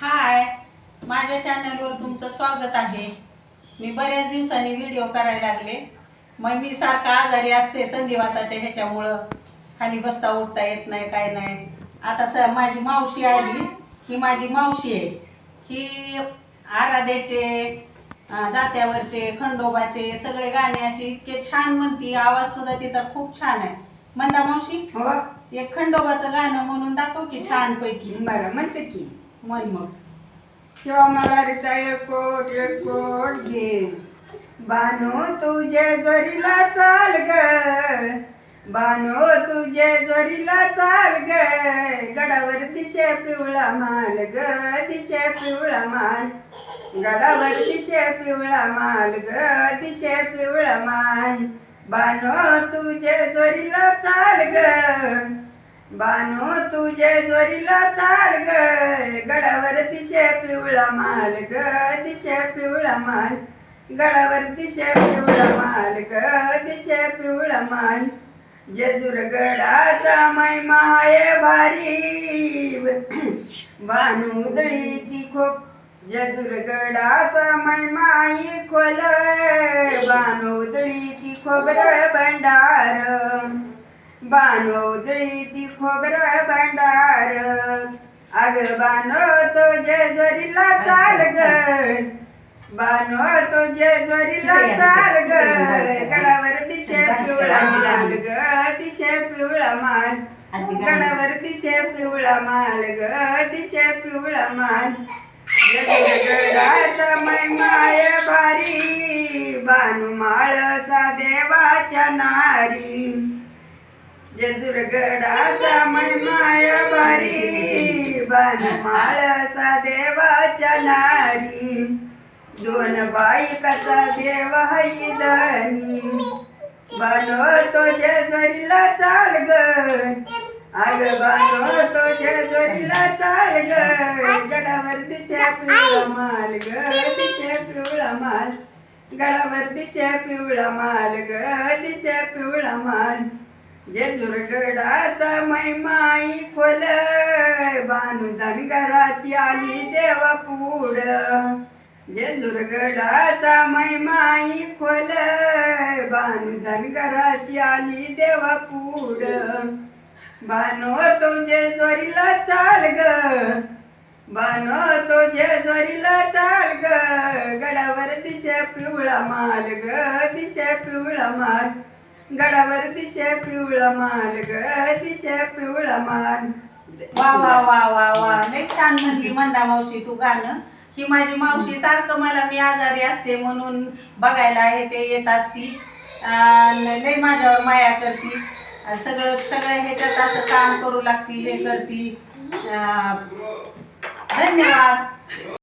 हाय माझ्या चॅनलवर तुमचं स्वागत आहे. मी बऱ्याच दिवसांनी व्हिडिओ करायला लागले. मग मी सारखा आजारी असते संधिवाताच्या ह्याच्यामुळं. खाली बसता उठता येत नाही काय नाही. आता स माझी मावशी आली. ही माझी मावशी आहे. ही आराध्याचे दात्यावरचे खंडोबाचे सगळे गाणे असे इतके छान म्हणती. आवाज सुद्धा तिचा खूप छान आहे. म्हणता मावशी हो. एक खंडोबाचं गाणं म्हणून दाखव की छान पैकी बरं म्हणते की. मग. शिवा मलारीचा एकोट एकोट घे बानो तुझे जोरीला चाल ग. बानो तुझे जोरीला चाल ग. गडावर दिशे पिवळा माल ग दिशे पिवळा माल गडावर दिशे पिवळा माल ग दिशे पिवळा माल बानो तुझे जोरीला चाल ग. बानो तुझे दोरीला चाल ग. गडावर तिशे पिवळा माल ग. तिशे पिवळा माल. गडावर तिशे पिवळा माल ग. तिशे पिवळा माल. जेजूर गडाचा महिमा आहे भारी. बानू उदळी ती खोप. जेजूर गडाचा महिमा ही खोल. बानू उदळी ती खोबर भंडार. बानोदळी ती खोबरं भंडार. अग बानो तो जेजुरीला चाल ग. बानो तो जेजुरीला चाल ग. गडावर दिशे पिवळा माल ग. दिशे पिवळा माल. गडावर दिशे पिवळा माल ग. दिशे पिवळा माल. गडाचा महिमाय भारी. बानू माळसा देवाच्या नारी. जदुर्गडाचा महिमाय बारी बनमाळसा देवाच्या नारी. दोन बायकाचा देव हैदनी बनवतो जेजुरीला चाल ग अग बनवतो जेजुरीला चाल ग गडावर दिशा पिवळा माल ग दिशा पिवळा माल. गडावर दिशा पिवळा माल ग दिशा पिवळा माल. जेजुरगडाचा मैमाई खोल बानू धनगराची आली देवा पुढ. जेजुरगडाचा मैमाई खोल बानू धनगराची आली देवा पुढ. बानो तो जेजोरीला चाल ग बानो तो जेजोरीला चाल ग गडावर दिशा पिवळा माल ग दिशा पिवळा माल गडावर दिशा पिवळा माल ग दिशा पिवळा माल. वा वा वा वा वा. लय छान म्हणली मंदा मावशी तू गाणं. ही माझी मावशी सारखं मला मी आजारी असते म्हणून बघायला हे ते येत असती. लय माझ्यावर माया करती. सगळं सगळं ह्याच्यात असं काम करू लागती हे करती. धन्यवाद.